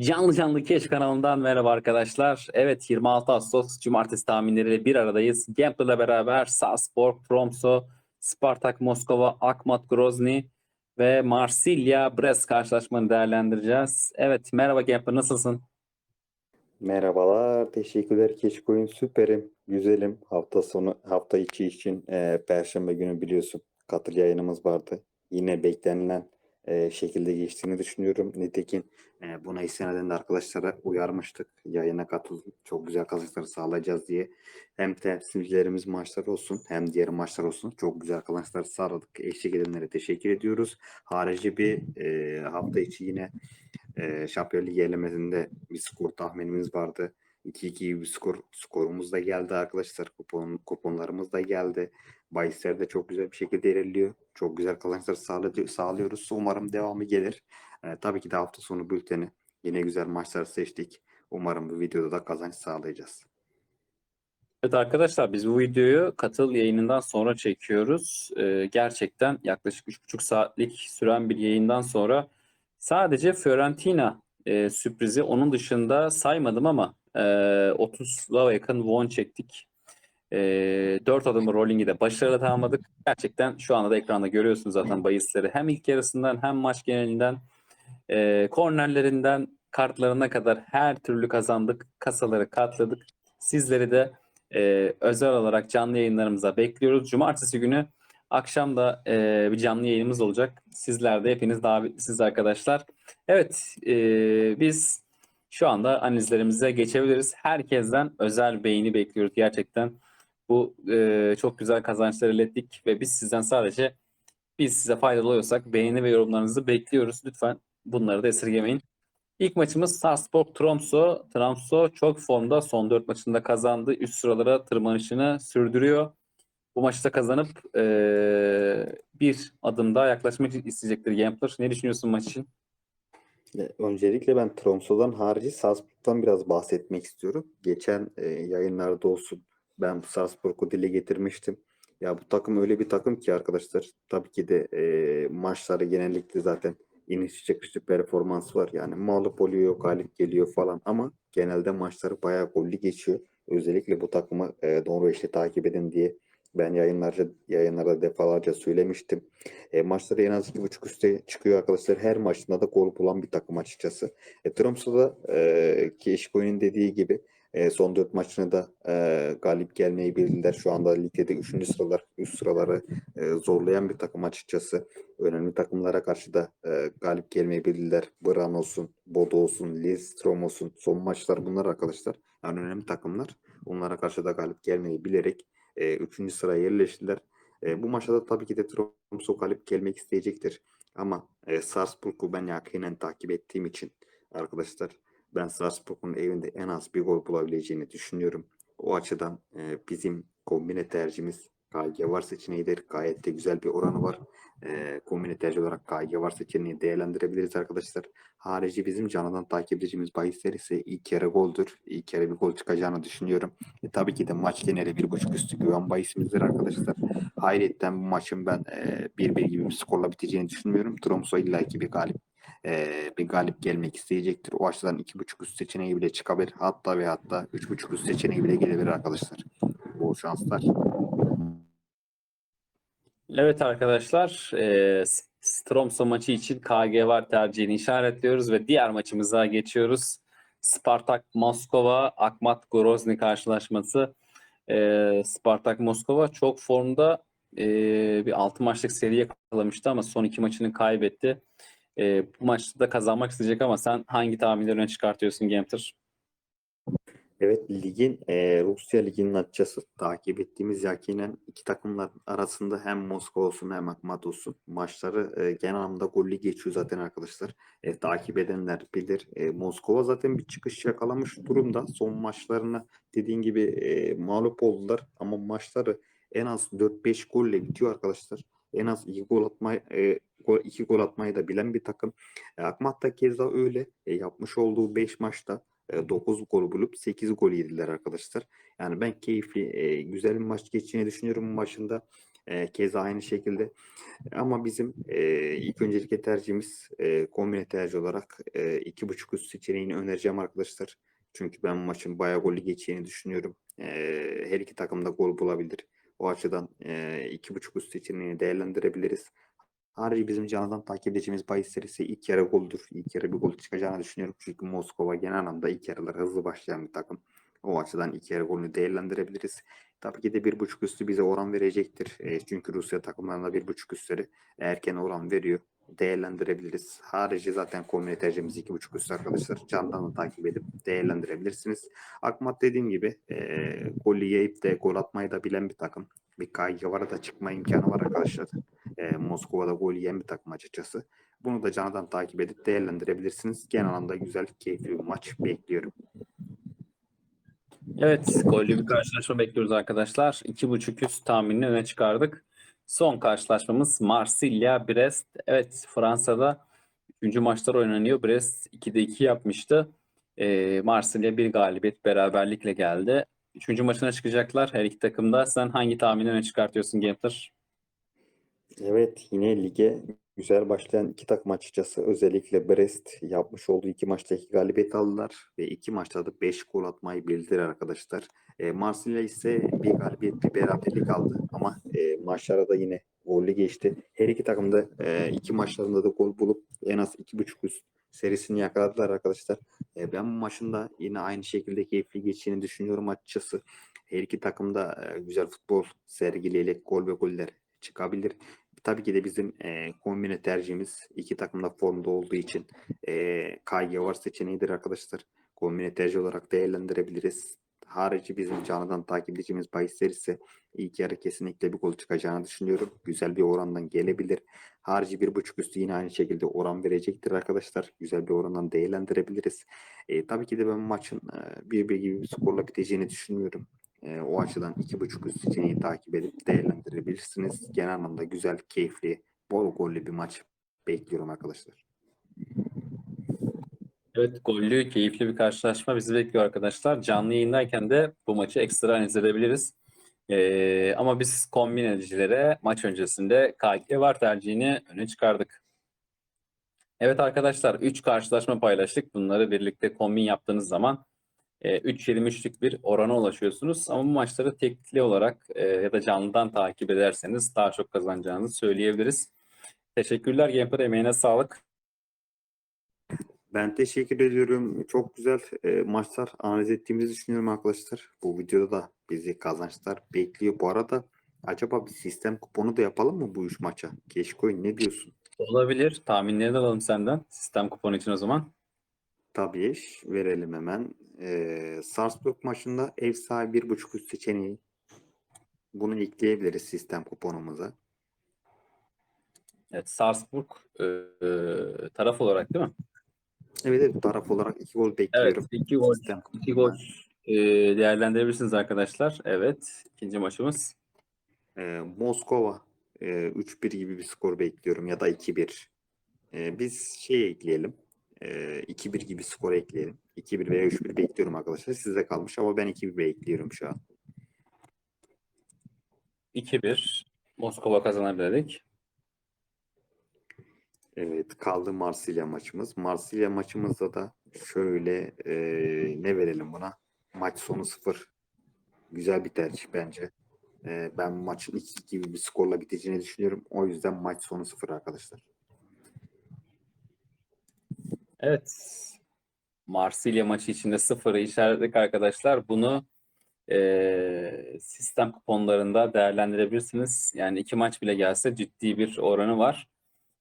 Canlı canlı Keş kanalından merhaba arkadaşlar. Evet 26 Ağustos Cumartesi tahminleriyle bir aradayız. Gambler'la beraber Salzburg, Tromsø, Spartak Moskova, Akmat Grozny ve Marsilya Brest karşılaşmalarını değerlendireceğiz. Evet merhaba Gambler nasılsın? Merhabalar, teşekkürler Keşkoyun süperim, güzelim. Hafta sonu, hafta içi için e, Perşembe günü biliyorsun katıl yayınımız vardı. Yine beklenilen e, şekilde geçtiğini düşünüyorum. Nitekim e, buna istinaden de arkadaşlara uyarmıştık. Yayına katıl, çok güzel kazançları sağlayacağız diye. Hem temsilcilerimiz maçlar olsun hem diğer maçlar olsun. Çok güzel kazançları sağladık. Eşlik edenlere teşekkür ediyoruz. Harici bir e, hafta içi yine e, Şampiyonlar Ligi elemesinde bir skor tahminimiz vardı. 2-2 gibi bir skor, skorumuz da geldi arkadaşlar. Kupon, kuponlarımız da geldi. Bahisler de çok güzel bir şekilde ilerliyor. Çok güzel kazançlar sağladı, sağlıyoruz. Umarım devamı gelir. E, tabii ki de hafta sonu bülteni. Yine güzel maçlar seçtik. Umarım bu videoda da kazanç sağlayacağız. Evet arkadaşlar biz bu videoyu katıl yayınından sonra çekiyoruz. Ee, gerçekten yaklaşık 3,5 saatlik süren bir yayından sonra sadece Fiorentina e, sürprizi onun dışında saymadım ama e, 30'la yakın won çektik. E, 4 adımlı rolling'i de başarılı tamamladık. Gerçekten şu anda da ekranda görüyorsunuz zaten bahisleri. Hem ilk yarısından hem maç genelinden e, kornerlerinden kartlarına kadar her türlü kazandık. Kasaları katladık. Sizleri de e, özel olarak canlı yayınlarımıza bekliyoruz. Cumartesi günü akşam da e, bir canlı yayınımız olacak. Sizler de hepiniz davetlisiniz arkadaşlar. Evet e, biz şu anda analizlerimize geçebiliriz. Herkesten özel beğeni bekliyoruz gerçekten. Bu e, çok güzel kazançlar ilettik ve biz sizden sadece biz size faydalı oluyorsak beğeni ve yorumlarınızı bekliyoruz. Lütfen bunları da esirgemeyin. İlk maçımız Sarpsborg Tromsø. Tromsø çok formda son 4 maçında kazandı. Üst sıralara tırmanışını sürdürüyor. Bu maçta kazanıp eee, bir adım daha yaklaşmak isteyecektir Gambler. Ne düşünüyorsun maç için? Öncelikle ben Tromso'dan harici Salzburg'dan biraz bahsetmek istiyorum. Geçen e, yayınlarda olsun ben bu Salzburg'u dile getirmiştim. Ya bu takım öyle bir takım ki arkadaşlar tabii ki de e, maçları genellikle zaten iniş çıkışlı performans var. Yani mağlup oluyor, galip geliyor falan ama genelde maçları bayağı gollü geçiyor. Özellikle bu takımı e, Norveç'te takip edin diye ben yayınlarca yayınlarda defalarca söylemiştim. E, maçları en az iki buçuk üste çıkıyor arkadaşlar. Her maçında da gol bulan bir takım açıkçası. E, Tromsø'da e, ki Eşkoy'un dediği gibi e, son dört maçını da e, galip gelmeyi bildiler. Şu anda ligde de üçüncü sıralar, üst sıraları e, zorlayan bir takım açıkçası. Önemli takımlara karşı da e, galip gelmeyi bildiler. Bran olsun, Bodo olsun, Lillestrøm olsun. Son maçlar bunlar arkadaşlar. Yani önemli takımlar. Onlara karşı da galip gelmeyi bilerek e, üçüncü sıraya yerleştiler. E, bu maçta da tabii ki de Tromsø galip gelmek isteyecektir. Ama e, Salzburg'u ben yakinen takip ettiğim için arkadaşlar ben Salzburg'un evinde en az bir gol bulabileceğini düşünüyorum. O açıdan e, bizim kombine tercihimiz KG var seçeneğidir. Gayet de güzel bir oranı var. E, kombine tercih olarak KG var seçeneğini değerlendirebiliriz arkadaşlar. Harici bizim canlıdan takip edeceğimiz bahisler ise ilk kere goldür. İlk kere bir gol çıkacağını düşünüyorum. E, tabii ki de maç geneli bir buçuk üstü güven bahisimizdir arkadaşlar. Hayretten bu maçın ben e, 1-1 gibi bir skorla biteceğini düşünmüyorum. Tromsø illaki bir galip e, bir galip gelmek isteyecektir. O açıdan iki buçuk üst seçeneği bile çıkabilir. Hatta ve hatta üç buçuk üst seçeneği bile gelebilir arkadaşlar. Bol şanslar. Evet arkadaşlar, e, Tromsø maçı için KG var tercihini işaretliyoruz ve diğer maçımıza geçiyoruz. Spartak Moskova, Akmat Grozny karşılaşması. E, Spartak Moskova çok formda e, bir 6 maçlık seri yakalamıştı ama son iki maçını kaybetti. E, bu maçta da kazanmak isteyecek ama sen hangi tahminleri öne çıkartıyorsun Gambler? Evet ligin e, Rusya liginin açıkçası takip ettiğimiz yakinen iki takımlar arasında hem Moskova olsun hem Akmat olsun maçları e, genel anlamda gollü geçiyor zaten arkadaşlar. E, takip edenler bilir. E, Moskova zaten bir çıkış yakalamış durumda. Son maçlarını dediğin gibi e, mağlup oldular ama maçları en az 4-5 golle bitiyor arkadaşlar. En az 2 gol atmayı e, gol, iki gol atmayı da bilen bir takım. E, Akmat da keza öyle. E, yapmış olduğu 5 maçta 9 gol bulup 8 gol yediler arkadaşlar. Yani ben keyifli, güzel bir maç geçeceğini düşünüyorum maçında. E, keza aynı şekilde. Ama bizim ilk öncelikle tercihimiz e, kombine tercih olarak e, iki buçuk üst seçeneğini önereceğim arkadaşlar. Çünkü ben maçın bayağı gollü geçeceğini düşünüyorum. Her iki takım da gol bulabilir. O açıdan e, iki buçuk üst seçeneğini değerlendirebiliriz. Harici bizim canlıdan takip edeceğimiz bahis serisi ilk yarı goldür. İlk yarı bir gol çıkacağını düşünüyorum. Çünkü Moskova genel anlamda ilk yarılar hızlı başlayan bir takım. O açıdan ilk yarı golünü değerlendirebiliriz. Tabii ki de bir buçuk üstü bize oran verecektir. E, çünkü Rusya takımlarında bir buçuk üstleri erken oran veriyor. Değerlendirebiliriz. Harici zaten kombine iki buçuk üstü arkadaşlar. Candan da takip edip değerlendirebilirsiniz. Akmat dediğim gibi e, golü yiyip de gol atmayı da bilen bir takım. Bir kaygı var da çıkma imkanı var arkadaşlar. E, Moskova'da gol yiyen bir takım açıkçası. Bunu da candan takip edip değerlendirebilirsiniz. Genel anlamda güzel, keyifli bir maç bekliyorum. Evet, gollü bir karşılaşma bekliyoruz arkadaşlar. 2.5 üst tahminini öne çıkardık. Son karşılaşmamız Marsilya-Brest. Evet, Fransa'da 3. maçlar oynanıyor. Brest 2'de 2 yapmıştı. Ee, Marsilya bir galibiyet beraberlikle geldi. Üçüncü maçına çıkacaklar her iki takımda. Sen hangi tahmini öne çıkartıyorsun Gambler? Evet yine lige güzel başlayan iki takım açıkçası. Özellikle Brest yapmış olduğu iki maçta iki galibiyet aldılar ve iki maçta da 5 gol atmayı bildiler arkadaşlar. E, Marsilya ise bir galibiyet bir beraberlik aldı ama e, maçlara da yine gollü geçti. Her iki takım da e, iki maçlarında da gol bulup en az iki buçuk üst serisini yakaladılar arkadaşlar. E, ben bu maçın da yine aynı şekilde keyifli geçeceğini düşünüyorum açıkçası. Her iki takım da e, güzel futbol sergileyerek gol ve goller çıkabilir. Tabii ki de bizim e, kombine tercihimiz iki takım da formda olduğu için e, KG var seçeneğidir arkadaşlar. Kombine tercih olarak değerlendirebiliriz. Harici bizim canlıdan takip edeceğimiz ise ilk yarı kesinlikle bir gol çıkacağını düşünüyorum. Güzel bir orandan gelebilir. Harici bir buçuk üstü yine aynı şekilde oran verecektir arkadaşlar. Güzel bir orandan değerlendirebiliriz. E, tabii ki de ben maçın e, bir bir gibi bir skorla biteceğini düşünmüyorum. E, o açıdan iki buçuk üst seçeneği takip edip değerlendirebilirsiniz. Genel anlamda güzel, keyifli, bol gollü bir maç bekliyorum arkadaşlar. Evet, gollü, keyifli bir karşılaşma bizi bekliyor arkadaşlar. Canlı yayındayken de bu maçı ekstra analiz edebiliriz. Ee, ama biz kombinecilere maç öncesinde KG var tercihini öne çıkardık. Evet arkadaşlar 3 karşılaşma paylaştık. Bunları birlikte kombin yaptığınız zaman e, 3.23'lük bir orana ulaşıyorsunuz. Ama bu maçları tekli olarak e, ya da canlıdan takip ederseniz daha çok kazanacağınızı söyleyebiliriz. Teşekkürler Gamper emeğine sağlık. Ben teşekkür ediyorum. Çok güzel e, maçlar analiz ettiğimizi düşünüyorum arkadaşlar. Bu videoda da bizi kazançlar bekliyor. Bu arada acaba bir sistem kuponu da yapalım mı bu üç maça? Keşkoy ne diyorsun? Olabilir. Tahminleri de alalım senden. Sistem kuponu için o zaman. Tabii verelim hemen. E, Salzburg maçında ev sahibi bir buçuk üst seçeneği. Bunu ekleyebiliriz sistem kuponumuza. Evet, Salzburg e, taraf olarak değil mi? Evet, evet taraf olarak iki gol Evet, bekliyorum. iki gol, Sistem iki gol e, değerlendirebilirsiniz arkadaşlar. Evet, ikinci maçımız. Ee, Moskova e, 3-1 gibi bir skor bekliyorum ya da 2-1. Ee, biz şey ekleyelim. E, 2-1 gibi skor ekleyelim. 2-1 veya 3-1 bekliyorum arkadaşlar. Size kalmış ama ben 2-1 bekliyorum şu an. 2-1. Moskova kazanabilir dedik. Evet kaldı Marsilya maçımız. Marsilya maçımızda da şöyle e, ne verelim buna? Maç sonu 0. Güzel bir tercih bence. E, ben maçın 2 gibi bir skorla biteceğini düşünüyorum. O yüzden maç sonu 0 arkadaşlar. Evet. Marsilya maçı içinde sıfırı işaretledik arkadaşlar. Bunu e, sistem kuponlarında değerlendirebilirsiniz. Yani iki maç bile gelse ciddi bir oranı var.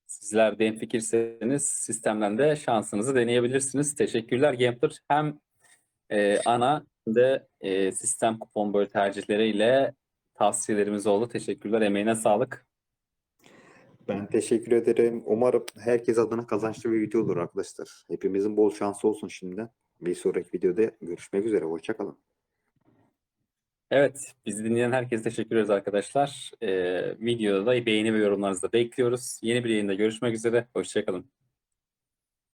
Sizler de fikirseniz sistemden de şansınızı deneyebilirsiniz. Teşekkürler Gambler. Hem e, ana de e, sistem kupon böyle tercihleriyle tavsiyelerimiz oldu. Teşekkürler. Emeğine sağlık. Ben teşekkür ederim. Umarım herkes adına kazançlı bir video olur arkadaşlar. Hepimizin bol şansı olsun şimdiden. Bir sonraki videoda görüşmek üzere. Hoşçakalın. Evet, bizi dinleyen herkese teşekkür ederiz arkadaşlar. Ee, videoda da beğeni ve yorumlarınızı da bekliyoruz. Yeni bir yayında görüşmek üzere. Hoşçakalın.